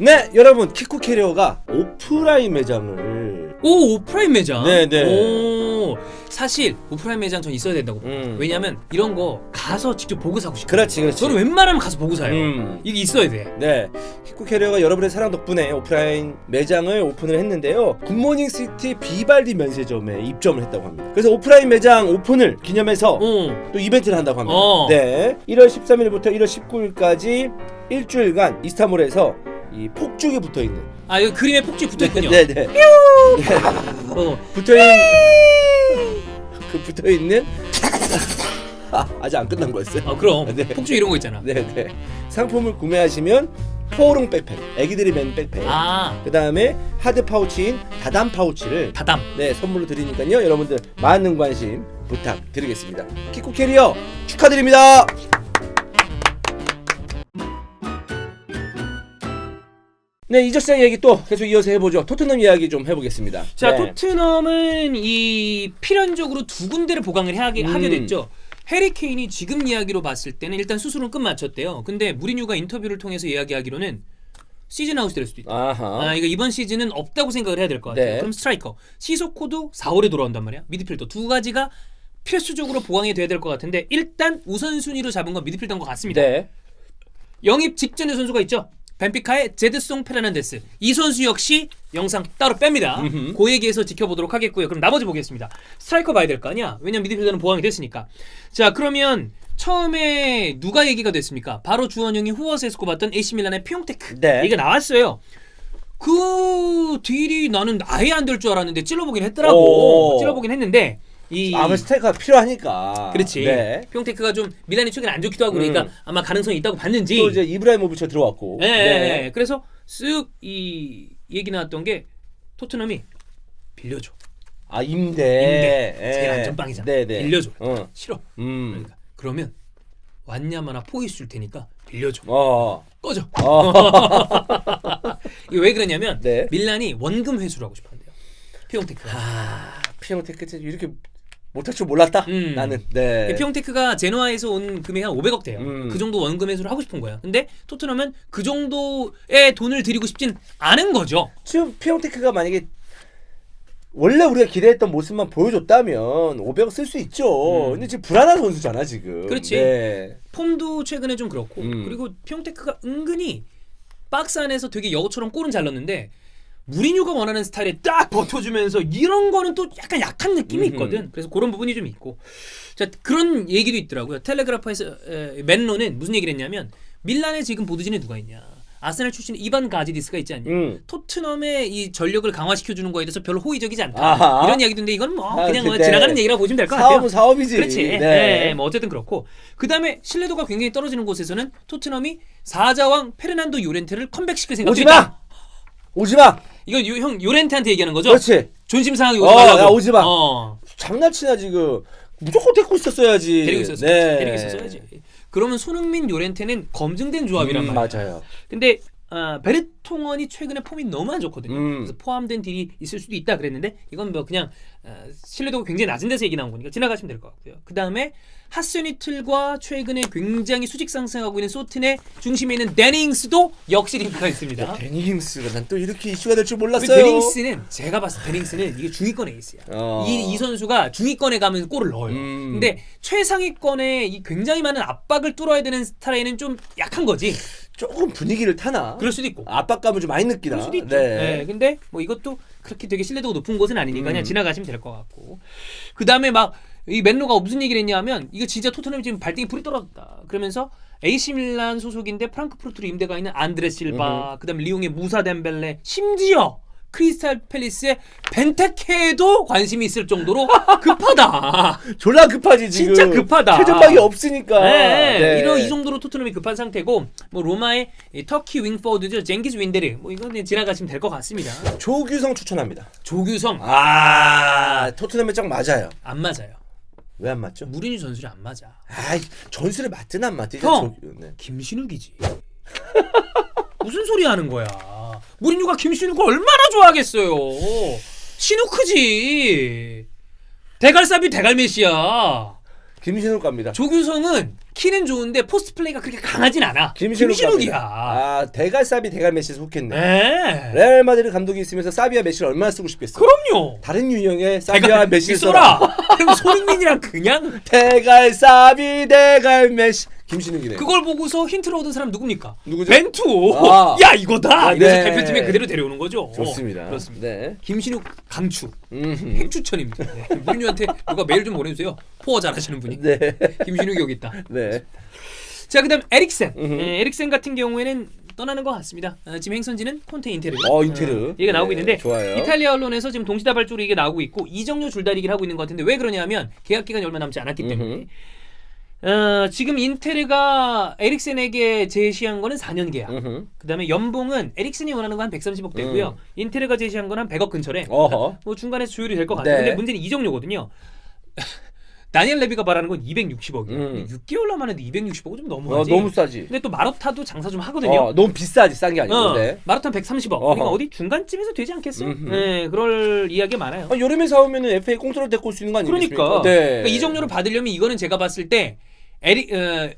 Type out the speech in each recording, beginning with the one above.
네, 여러분 키쿠 캐리어가 오프라인 매장을 오 오프라인 매장. 네, 네. 오 사실 오프라인 매장 전 있어야 된다고. 음. 왜냐면 이런 거 가서 직접 보고 사고 싶어. 그렇지, 그렇지. 저는 웬만하면 가서 보고 사요. 음. 이게 있어야 돼. 네, 키쿠 캐리어가 여러분의 사랑 덕분에 오프라인 매장을 오픈을 했는데요. 굿모닝 시티 비발디 면세점에 입점을 했다고 합니다. 그래서 오프라인 매장 오픈을 기념해서 어. 또 이벤트를 한다고 합니다. 어. 네, 1월 13일부터 1월 19일까지 일주일간 이스탄불에서 이 폭죽이 붙어 있는. 아 이거 그림에 폭죽 붙어 있군요. 네, 네. 어. 붙어 있는 그 붙어 있는 아, 아직 안 끝난 거였어요. 어 그럼 네. 폭죽 이런 거 있잖아. 네, 네. 상품을 구매하시면 포옹 백팩, 애기들이 맨 백팩. 아 그 다음에 하드 파우치인 다담 파우치를 다담. 네 선물로 드리니까요 여러분들 많은 관심 부탁드리겠습니다 키쿠 캐리어 축하드립니다 네 이적시장 얘기 또 계속 이어서 해보죠 토트넘 이야기 좀 해보겠습니다 자 네. 토트넘은 이 필연적으로 두 군데를 보강을 하게, 하게 음. 됐죠. 해리 케인이 지금 이야기로 봤을 때는 일단 수술은 끝마쳤대요. 근데 무리뉴가 인터뷰를 통해서 이야기하기로는 시즌 아웃이 될 수도 있다. 아하 아 이거 이번 시즌은 없다고 생각을 해야 될 것 같아요. 네. 그럼 스트라이커 시소코도 4월에 돌아온단 말이야. 미드필더 두 가지가 필수적으로 보강이 돼야 될 것 같은데 일단 우선순위로 잡은 건 미드필더인 것 같습니다. 네 영입 직전의 선수가 있죠. 벤피카의 제드송 페르난데스 이 선수 역시 영상 따로 뺍니다. 음흠. 그 얘기에서 지켜보도록 하겠고요. 그럼 나머지 보겠습니다. 스트라이커 봐야 될 거 아니야. 왜냐면 미드필더는 보강이 됐으니까. 자 그러면 처음에 누가 얘기가 됐습니까? 바로 주원영이 후워스에서 꼽았던 AC 밀란의 피용테크 네. 얘기가 나왔어요. 그 딜이 나는 아예 안 될 줄 알았는데 찔러보긴 했더라고. 오. 찔러보긴 했는데 이 아무 스테이크가 필요하니까 그렇지. 네. 피용테크가 좀 밀란이 최근에 안 좋기도 하고 그러니까 음. 아마 가능성이 있다고 봤는지. 또 이제 이브라이모비치 들어왔고 예, 네. 예, 예. 그래서 쓱 이 얘기 나왔던 게 토트넘이 빌려줘. 아 임대 임대. 예. 제일 안전빵이잖아. 네 네 빌려줘. 어. 싫어. 음. 그러니까 그러면 왔냐마나 포이스 줄 테니까 빌려줘. 어. 꺼져. 어. 이거 왜 그러냐면 네. 밀란이 원금 회수를 하고 싶어한대요. 피용테크가. 아, 피용테크 이렇게 못할 줄 몰랐다. 음. 나는. 네. 피용테크가 제노아에서 온 금액이 한 500억 돼요. 음. 그 정도 원금 회수를 하고 싶은 거야. 근데 토트넘은 그 정도의 돈을 들이고 싶진 않은 거죠. 지금 피용테크가 만약에 원래 우리가 기대했던 모습만 보여줬다면 500억 쓸 수 있죠. 음. 근데 지금 불안한 선수잖아 지금. 그렇지. 네. 폼도 최근에 좀 그렇고 음. 그리고 피용테크가 은근히 박스 안에서 되게 여우처럼 골은 잘 넣는데 무리뉴가 원하는 스타일에 딱 버텨주면서 이런 거는 또 약간 약한 느낌이. 있거든. 그래서 그런 부분이 좀 있고 자 그런 얘기도 있더라고요. 텔레그라파에서 에, 맨로는 무슨 얘기를 했냐면 밀란에 지금 보드진에 누가 있냐? 아스날 출신 이반 가지디스가 있지 않냐? 음. 토트넘의 이 전력을 강화시켜 주는 거에 대해서 별로 호의적이지 않다. 아하. 이런 이야기도 있는데 이건 뭐 아, 그냥 뭐 지나가는 얘기라고 보시면 될 것 같아요. 사업은 사업이지. 그렇지. 네. 네. 뭐 어쨌든 그렇고 그 다음에 신뢰도가 굉장히 떨어지는 곳에서는 토트넘이 사자왕 페르난도 요렌테를 컴백시킬 생각이 오지. 마. 오지 마. 이거 요, 형 요렌테한테 얘기하는 거죠? 그렇지. 존심 상하게 어, 오지 말라고. 야, 오지 마. 어, 장난치나 지금. 무조건 데리고 있었어야지. 데리고 있었어. 네. 데리고 있었어야지. 그러면 손흥민 요렌테는 검증된 조합이란 음, 말이야. 맞아요. 근데 아, 베르통원이 최근에 폼이 너무 안 좋거든요. 음. 그래서 포함된 딜이 있을 수도 있다 그랬는데 이건 뭐 그냥 어, 신뢰도가 굉장히 낮은 데서 얘기 나온 거니까 지나가시면 될 것 같고요. 그 다음에 하스니틀과 최근에 굉장히 수직 상승하고 있는 소튼의 중심에 있는 데닝스도 역시 링크가 있습니다. 데니김스가 난 또 이렇게 이슈가 될줄그 몰랐어요. 데닝스는 제가 봤을 때 데닝스는 이게 중위권 에이스야. 어. 이, 이 선수가 중위권에 가면 골을 넣어요. 음. 근데 최상위권에 이 굉장히 많은 압박을 뚫어야 되는 스타일에는 좀 약한 거지. 조금 분위기를 타나? 그럴 수도 있고. 압박감을 좀 많이 느끼나? 그럴 수도 있죠. 네. 근데 뭐 이것도 그렇게 되게 신뢰도가 높은 곳은 아니니까 그냥 음. 지나가시면 될 것 같고. 그 다음에 막 이 맨로가 무슨 얘기를 했냐면 이거 진짜 토트넘이 지금 발등에 불이 떨어졌다. 그러면서 AC 밀란 소속인데 프랑크푸르트로 임대가 있는 안드레 실바, 그다음에 리옹의 무사 덴벨레, 심지어 크리스탈 팰리스의 벤테케도 관심이 있을 정도로 급하다. 졸라 급하지 지금. 진짜 급하다. 최전방이 없으니까. 네, 네. 이런 이 정도로 토트넘이 급한 상태고 뭐 로마의 이 터키 윙포드죠 쟁기즈 윈데르 뭐 이거는 지나가시면 될 것 같습니다. 조규성 추천합니다. 조규성 아, 토트넘의 짝 맞아요. 안 맞아요. 왜 안 맞죠? 무리뉴 전술이 안 맞아. 아이, 전술에 맞든 안 맞든 형! 조- 네. 김신욱이지. 무슨 소리 하는 거야? 무리뉴가 김신욱을 얼마나 좋아하겠어요. 신우크지. 대갈삽이 대갈메시야. 김신욱 갑니다. 조규성은 키는 좋은데 포스트 플레이가 그렇게 강하진 않아. 김신욱 김신욱이야. 아 대갈 사비 대갈 메시에 속했네. 네. 레알 마드리드 감독이 있으면서 사비와 메시를 얼마나 쓰고 싶겠어. 그럼요. 다른 유형의 사비와 메시를 쏘라. 써라. 그럼 손흥민이랑 그냥 대갈 사비 대갈 메시 김신욱이네. 그걸 보고서 힌트를 얻은 사람 누굽니까? 누구죠? 벤투. 아. 야 이거다. 이래서 네. 대표팀에 그대로 데려오는 거죠. 좋습니다. 어, 그렇습니다. 네. 김신욱 강추. 음. 핵추천입니다. 네. 무리뉴한테 누가 메일 좀 보내주세요. 포어 잘하시는 분이. 네. 김신욱이 여기 있다. 네. 자 그다음 에릭센. 음흠. 네, 에릭센 같은 경우에는 떠나는 것 같습니다. 어, 지금 행선지는 콘테 인테르. 어, 인테르. 이게 나오고 네, 있는데 좋아요. 이탈리아 언론에서 지금 동시다발적으로 이게 나오고 있고 이정료 줄다리기를 하고 있는 것 같은데 왜 그러냐면 계약 기간이 얼마 남지 않았기 때문에. 어, 지금 인테르가 에릭센에게 제시한 거는 4년 계약. 음흠. 그다음에 연봉은 에릭슨이 원하는 거한 130억 되고요. 음. 인테르가 제시한 건 한 100억 근처래. 어허. 뭐 중간에서 조율이 될 것 같아요. 네. 근데 문제는 이정료거든요. 다니엘 레비가 말하는 건 260억이에요. 음. 6개월 남았는데 260억은 좀 어, 너무하지. 너무 싸지. 근데 또 마로타도 장사 좀 하거든요. 어, 너무 비싸지 싼 게 아니고. 어, 네. 마라톤 130억. 어허. 그러니까 어디 중간쯤에서 되지 않겠어요? 음흠. 네, 그럴 이야기 많아요. 아, 여름에 사오면은 FA 공짜로 데리고 올 수 있는 거 아니겠습니까? 그러니까. 네. 그러니까 이 정도로 받으려면 이거는 제가 봤을 때 에리 어,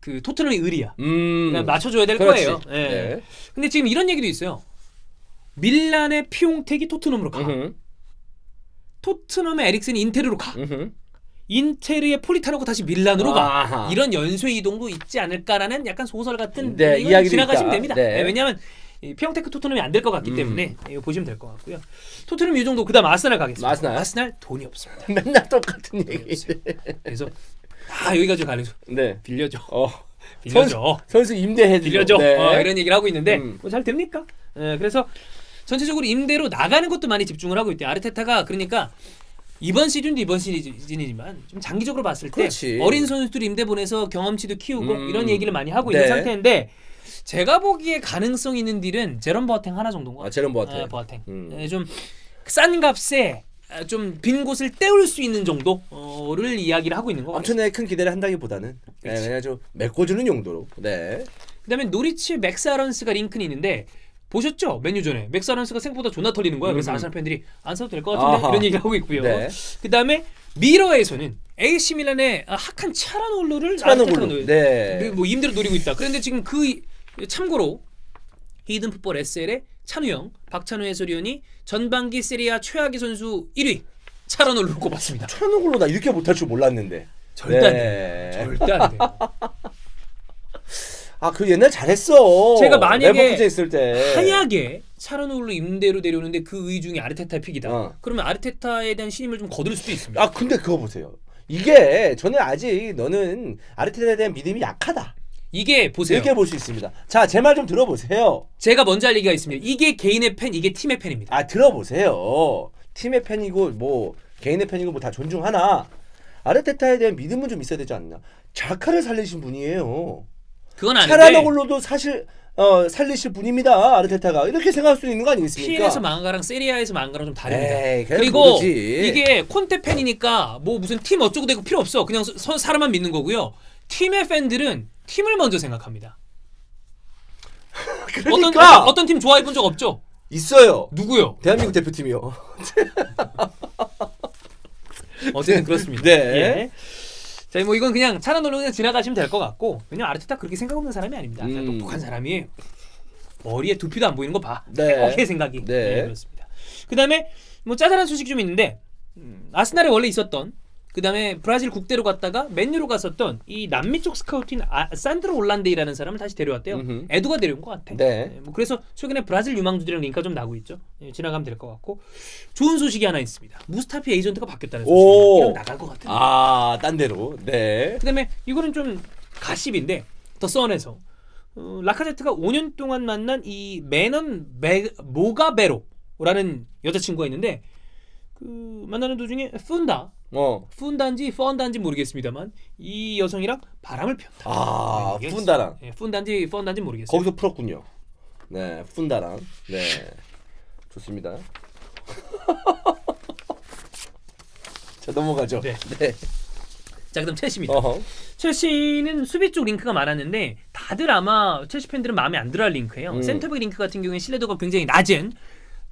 그 토트넘의 의리야. 음. 그냥 맞춰줘야 될 그렇지. 거예요. 예. 네. 근데 지금 이런 얘기도 있어요. 밀란의 피용택이 토트넘으로 가. 음흠. 토트넘의 에릭슨이 인테르로 가. 음흠. 인테르의 폴리타노가 다시 밀란으로 가. 아하. 이런 연쇄 이동도 있지 않을까라는 약간 소설 같은 네, 이건 이야기도 지나가시면 있다. 됩니다. 네. 네, 왜냐하면 이 피용테크 토트넘이 안 될 것 같기 음. 때문에 이거 보시면 될 것 같고요. 토트넘 이 정도 그다음 아스날 가겠습니다. 아스날. 돈이 없습니다. 맨날 똑같은 얘기. 그래서 다 여기까지 가는 거 네. 빌려줘. 어. 빌려줘. 선수 임대해 빌려줘. 네. 어, 이런 얘기를 하고 있는데 음. 뭐잘 됩니까? 예, 그래서 전체적으로 임대로 나가는 것도 많이 집중을 하고 있대요. 아르테타가 그러니까 이번 시즌도 이번 시즌이지만 좀 장기적으로 봤을 때 그렇지. 어린 선수들 임대 보내서 경험치도 키우고 음. 이런 얘기를 많이 하고 네. 있는 상태인데 제가 보기에 가능성 있는 딜은 제롬 보아탱 하나 정도인 것 아, 같아요. 제롬 보아탱. 아, 보아탱. 음. 예, 좀싼 값에 좀 빈 곳을 때울 수 있는 정도를 이야기를 하고 있는 것 같아요. 엄청나게 큰 기대를 한다기보다는 네, 그렇지. 그냥 좀 메꿔주는 용도로. 네. 그다음에 노리치 맥사런스가 링크는 있는데 보셨죠? 메뉴전에 맥사런스가 생각보다 존나 털리는 거야. 그래서 음. 아스날 팬들이 안 사도 될 것 같은데 아하. 이런 얘기를 하고 있고요. 네. 그다음에 미러에서는 AC 밀란의 아, 하칸 차라놀루를. 아르테타가 네. 노- 뭐 임대로 노리고 있다. 그런데 지금 그 이- 참고로 히든 풋볼 SL의 찬우형, 박찬우 해설위원이 전반기 세리아 최악의 선수 1위 차라놀루를 꼽았습니다. 천우글로 나 이렇게 못할 줄 몰랐는데. 절대 안 네. 돼. 절대 안 돼. 아, 그 옛날 잘했어. 제가 만약에 레버쿠젠 있을 때. 한약에 차라놀루 임대로 데려오는데 그 의 중에 아르테타의 픽이다. 어. 그러면 아르테타에 대한 신임을 좀 거둘 수도 있습니다. 아, 근데 그거 보세요. 이게 저는 아직 너는 아르테타에 대한 믿음이 약하다. 이게 보세요. 이렇게 볼 수 있습니다. 자, 제 말 좀 들어보세요. 제가 먼저 할 얘기가 있습니다. 이게 개인의 팬, 이게 팀의 팬입니다. 아, 들어보세요. 팀의 팬이고 뭐 개인의 팬이고 뭐 다 존중하나. 아르테타에 대한 믿음은 좀 있어야 되지 않나. 자카를 살리신 분이에요. 그건 아닌데 차라노글로도 사실 어, 살리실 분입니다. 아르테타가 이렇게 생각할 수 있는 거 아니겠습니까? PL에서 망한 거랑 세리아에서 망한 거랑 좀 다릅니다. 에이, 그리고 모르지. 이게 콘테 팬이니까 뭐 무슨 팀 어쩌고 되고 필요 없어. 그냥 서, 사람만 믿는 거고요. 팀의 팬들은 팀을 먼저 생각합니다. 그러니까 어떤 어떤 팀 좋아해 본 적 없죠? 있어요. 누구요? 대한민국 대표팀이요. 어쨌든 그렇습니다. 네. 예. 자, 뭐 이건 그냥 차라놀로 그냥 지나가시면 될 것 같고 왜냐면 아르테타 그렇게 생각 없는 사람이 아닙니다. 그냥 음. 똑똑한 사람이에요. 머리에 두피도 안 보이는 거 봐. 네. 어깨 생각이. 네. 네. 그렇습니다. 그다음에 뭐 짜잘한 소식 좀 있는데 음, 아스날에 원래 있었던 그 다음에 브라질 국대로 갔다가 맨유로 갔었던 이 남미 쪽 스카우트인 아, 산드로 올란데이라는 사람을 다시 데려왔대요. 음흠. 에두가 데려온 것 같아. 네. 뭐 그래서 최근에 브라질 유망주들이랑 링크가 좀 나고 있죠. 예, 지나가면 될 것 같고 좋은 소식이 하나 있습니다. 무스타피 에이전트가 바뀌었다는 소식. 오. 이런 나갈 것 같은데. 아, 딴 데로. 네. 그 다음에 이거는 좀 가십인데 더 썬에서 어, 라카제트가 5년 동안 만난 이 매넌 메, 모가베로라는 여자친구가 있는데 그 만나는 도중에 푼다 어. 푼다인지 펀다인지 모르겠습니다만 이 여성이랑 바람을 피웠다. 아, 네, 이게 푼다랑. 예, 푼다인지 펀다인지 모르겠어요. 거기서 풀었군요. 네, 푼다랑. 네. 좋습니다. 자, 넘어가죠. 네. 네. 자 그다음 첼시입니다. 어허. 첼시는 수비 쪽 링크가 많았는데 다들 아마 첼시 팬들은 마음에 안 들어할 링크예요. 음. 센터백 링크 같은 경우에 신뢰도가 굉장히 낮은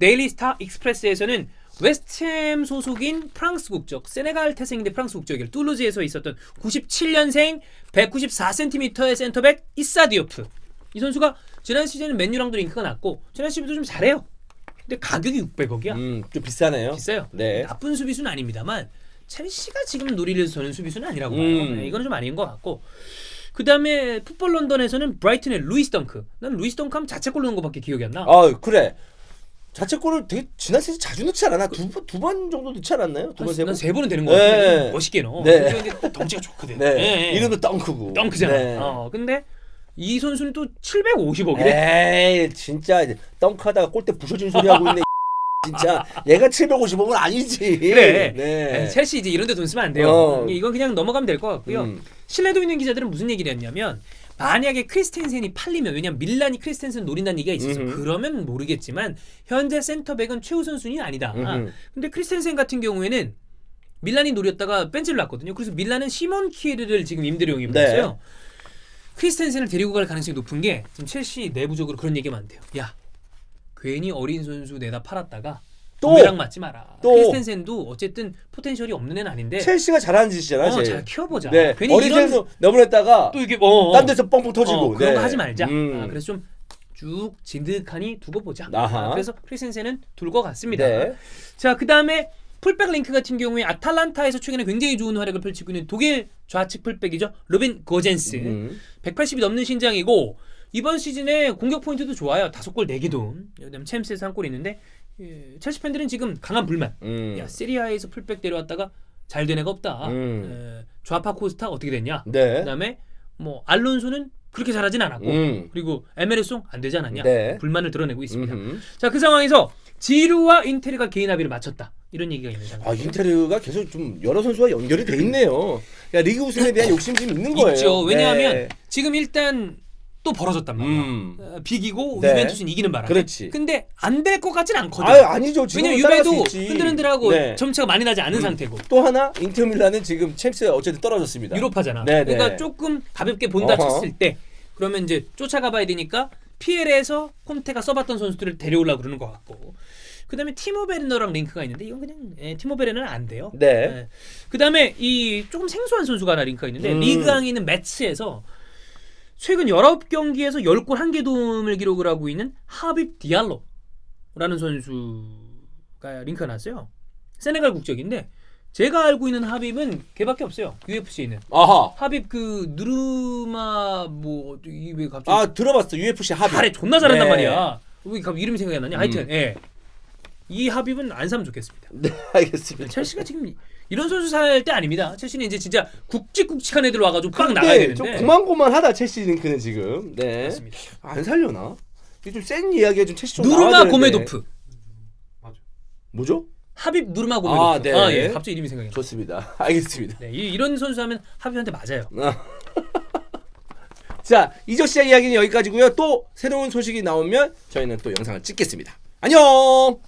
데일리 스타 익스프레스에서는 웨스트햄 소속인 프랑스 국적 세네갈 태생인데 프랑스 국적이에요. 툴루즈에서 있었던 97년생 194cm의 센터백 이사 디오프. 이 선수가 지난 시즌은 맨유랑도 링크가 났고 지난 시즌도 좀 잘해요. 근데 가격이 600억이야. 음, 좀 비싸네요. 비싸요. 네. 나쁜 수비수는 아닙니다만 첼시가 지금 노리를 서는 수비수는 아니라고 봐요. 음. 네, 이건 좀 아닌 것 같고. 그 다음에 풋볼 런던에서는 브라이튼의 루이스 덩크. 난 루이스 덩크 하면 자책골 넣은 거밖에 기억이 안 나. 아, 그래. 자책골을 되게 지난 시즌 자주 넣지 않았나? 두번 정도 넣지 않았나요? 두 번 세 번? 난세 번은 되는 거 네. 같아. 멋있게 넣어. 네. 근데 이제 또 덩치가 좋거든. 네. 예, 예. 이름도 덩크고. 덩크잖아. 네. 어, 근데 이 선수는 또 750억이래. 에이, 진짜 덩크하다가 골대 부서진 소리 하고 있네. 진짜 얘가 750억은 아니지. 그래. 네. 첼시 이제 이런 데 돈 쓰면 안 돼요. 어. 이건 그냥 넘어가면 될 것 같고요. 음. 신뢰도 있는 기자들은 무슨 얘기를 했냐면 만약에 크리스텐센이 팔리면 왜냐면 밀란이 크리스텐센 노린다는 얘기가 있었어. 음흠. 그러면 모르겠지만 현재 센터백은 최우선 순위 아니다. 음흠. 근데 크리스텐센 같은 경우에는 밀란이 노렸다가 벤치를 놨거든요. 그래서 밀란은 시몬 키에르를 지금 임대료 네. 영입했어요. 크리스텐센을 데리고 갈 가능성이 높은 게 지금 첼시 내부적으로 그런 얘기가 많대요. 야 괜히 어린 선수 내다 팔았다가 또! 부메랑 맞지 마라. 또! 크리스텐센도 어쨌든 포텐셜이 없는 애는 아닌데 첼시가 잘하는 짓이잖아. 어, 쟤. 잘 키워보자. 네. 괜히 어린 이런 내보냈다가 또 이게 어, 딴 데서 뻥뻥 터지고. 어, 그런 네. 거 하지 말자. 음. 아, 그래서 좀 쭉 진득하니 두고 보자. 아하. 아, 그래서 크리스텐센은 둘 것 같습니다. 네. 자, 그 다음에 풀백 링크 같은 경우에 아탈란타에서 최근에 굉장히 좋은 활약을 펼치고 있는 독일 좌측 풀백이죠. 로빈 고젠스. 음. 180이 넘는 신장이고 이번 시즌에 공격 포인트도 좋아요. 다섯 골 4개도. 그다음 챔스에서 한 골 있는데 예, 첼시 팬들은 지금 강한 불만. 음. 야, 세리아에서 풀백 데려왔다가 잘 된 애가 없다. 음. 에, 좌파 코스타 어떻게 됐냐? 네. 그다음에 뭐 알론소는 그렇게 잘하진 않았고 음. 그리고 에메르송 안 되지 않았냐? 네. 불만을 드러내고 있습니다. 자, 그 상황에서 지루와 인테리가 개인 합의를 맞췄다. 이런 얘기가 있는 상황. 아 인테르가 계속 좀 여러 선수와 연결이 돼 있네요. 그러니까 리그 우승에 대한 욕심이 좀 있는 거예요. 있죠. 왜냐하면 네. 지금 일단 또 벌어졌단 말이야. 음. 어, 비기고 네. 유벤투스는 이기는 바람에. 그렇지. 근데 안 될 것 같진 않거든. 아유 아니죠. 지금 왜냐면 있지. 흔들흔들하고 네. 점차가 많이 나지 않은 상태고 또 하나 인터밀란은 지금 챔스에 어쨌든 떨어졌습니다. 유로파잖아. 네, 그러니까 네. 조금 가볍게 본다 어허. 쳤을 때 그러면 이제 쫓아가 봐야 되니까 PL에서 콘테가 써봤던 선수들을 데려오려고 그러는 것 같고 그다음에 티모 베르너랑 링크가 있는데 이건 그냥 예, 티모 베르너는 안 돼요. 네. 그다음에 이 조금 생소한 선수가 하나 링크가 있는데 음. 리그왕에 있는 매츠에서 최근 19경기에서 10골 1개 도움을 기록을 하고 있는 하빕 디알로라는 선수가 링크가 났어요. 세네갈 국적인데 제가 알고 있는 하빕은 걔밖에 없어요. UFC에 있는. 아하. 하빕 그 누르마 뭐 이왜 갑자기 아 들어봤어. UFC 합의. 잘해 존나 잘한단 네. 말이야. 왜 갑자기 이름이 생각이 안 나냐? 하여튼 음. 예. 이 하빕은 안 사면 좋겠습니다. 네 알겠습니다. 첼시가 지금 이런 선수 살 때 아닙니다. 첼시는 이제 진짜 굵직굵직한 애들 와가지고 빡 근데 나가야 되는데. 좀 고만고만하다 첼시 링크는 지금. 네. 그렇습니다. 안 살려나? 이게 좀 센 이야기가 좀 첼시 좀 누르마 나와야 되는데. 고메도프. 뭐죠? 하빕 누르마 고메도프. 아, 네. 예. 갑자기 이름이 생각이 나. 좋습니다. 알겠습니다. 네, 이, 이런 선수 하면 하빕한테 맞아요. 자 이적 씨의 이야기는 여기까지고요. 또 새로운 소식이 나오면 저희는 또 영상을 찍겠습니다. 안녕.